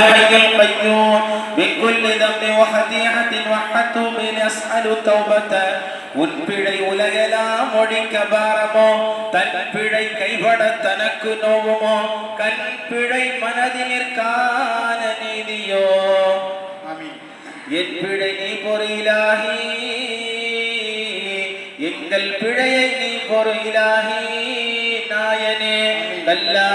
حي القيوم من كل ذنب وخطيئة وحتم نسأل توبة உன் பிழை உலகெல்லாம் ஒழிக்க பாரமோ தன் பிழை கைபட தனக்கு நோவுமோ கண் பிழை மனதினிற்கான நீதியோ என் பிழை நீ பொறியிலாகி எங்கள் பிழையை நீ பொறியிலாகி நாயனே கல்லா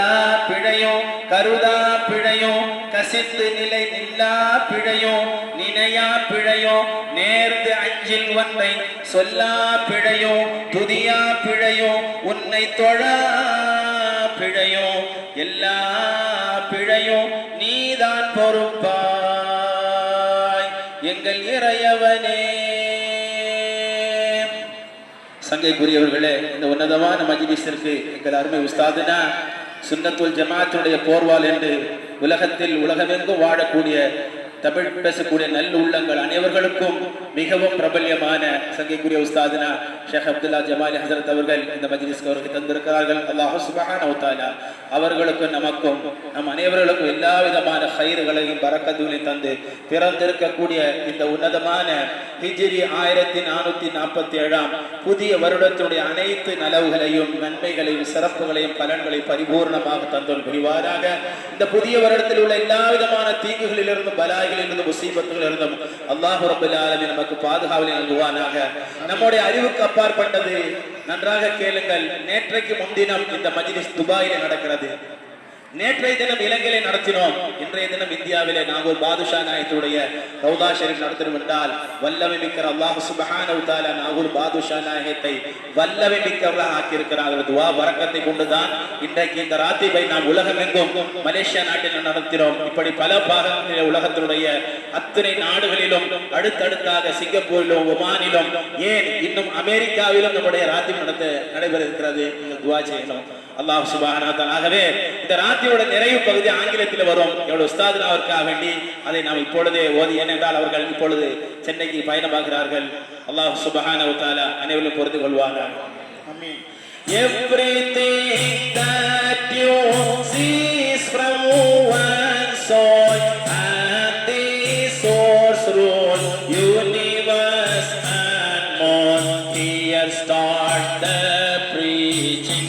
பிழையும் கருதா பிழையும் கசித்து நிலை நில்லா பிழையும் நினையா பிழையும் நேர்ந்து அஞ்சில் ஒன்றை சொல்லா பிழையும் துதியா பிழையும் உன்னை தொழா பிழையும் எல்லா பிழையும் நீதான் பொறுப்பாய். எங்கள் இறையவனே சங்கைக்குரியவர்களே இந்த உன்னதமான மஜ்லிஸிற்கு எங்கள் அருமை உஸ்தாதுனா சுன்னத்துல் ஜமாத்தினுடைய போர்வால் என்று உலகத்தில் உலகமெங்கும் வாழக்கூடிய தமிழ் பேசக்கூடிய நல்ல உள்ளங்கள் அனைவர்களுக்கும் மிகவும் பிரபல்யமான சங்கைக்குரிய உஸ்தாதினா ஷேக் அப்துல்லா ஜமாலி ஹசரத் அவர்கள் இந்த மஜ்லிஸ்க்கு அவருக்கு தந்திருக்கிறார்கள். அல்லாஹு சுபஹான வ அவர்களுக்கும் நமக்கும் நம் அனைவர்களுக்கும் எல்லா விதமான கயிறுகளையும் பறக்கத்துகளையும் தந்து பிறந்திருக்கக்கூடிய இந்த உன்னதமான ஹிஜிரி ஆயிரத்தி நானூத்தி நாற்பத்தி ஏழாம் புதிய வருடத்துடைய அனைத்து நலவுகளையும் நன்மைகளையும் சிறப்புகளையும் பலன்களையும் பரிபூர்ணமாக தந்தோல் புரிவாராக. இந்த புதிய வருடத்தில் உள்ள எல்லா விதமான தீங்குகளிலிருந்தும் பலாய்களிலிருந்தும் முசீபத்துகளிலிருந்தும் அல்லாஹு ரபுல்லாலமி நமக்கு நமக்கு பாதுகாவலை நல்குவானாக நம்முடைய அறிவுக்கு அப்பாற்பட்டது. நன்றாக கேளுங்கள். நேற்றைக்கு முன்தினம் இந்த மஜ்லிஸ் துபாயில் நடக்கிறது. நேற்றைய தினம் இலங்கையிலே நடத்தினோம். இன்றைய தினம் இந்தியாவிலே நாகூர் பாதுஷா நாயத்துடைய ரவுதா ஷெரீப் நடத்தினோம் என்றால் வல்லமை மிக்க அல்லாஹ் சுபஹானஹு தஆலா நாகூர் பாதுஷா நாயகத்தை வல்லமை மிக்கவராக ஆக்கியிருக்கிறார். துவா வரக்கத்தை கொண்டுதான் இன்றைக்கு இந்த ராத்திபை நாம் உலகமெங்கும் மலேசியா நாட்டில் நடத்தினோம். இப்படி பல பாகங்களிலே உலகத்தினுடைய அத்தனை நாடுகளிலும் அடுத்தடுத்தாக சிங்கப்பூரிலும் ஒமானிலும் ஏன் இன்னும் அமெரிக்காவிலும் நம்முடைய ராத்தியம் நடத்த நடைபெற இருக்கிறது. துவா செய்யணும். அல்லாஹ் சுபானாத்தான் ஆகவே இந்த ராத்தியோட நிறைவு பகுதி ஆங்கிலத்தில் வரும். எவ்வளவு உஸ்தாது அவருக்காக வேண்டி அதை நாம் இப்பொழுதே ஓதி ஏனென்றால் அவர்கள் இப்பொழுது சென்னைக்கு பயணமாகிறார்கள். அல்லாஹ் சுபஹான தாலா அனைவரும் பொறுத்து கொள்வார்கள் Everything that you see is from one source, and the source rule universe and more. Here start the preaching.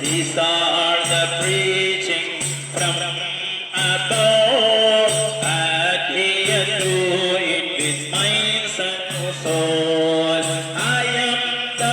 These are the preaching from above. It with and soul. I am the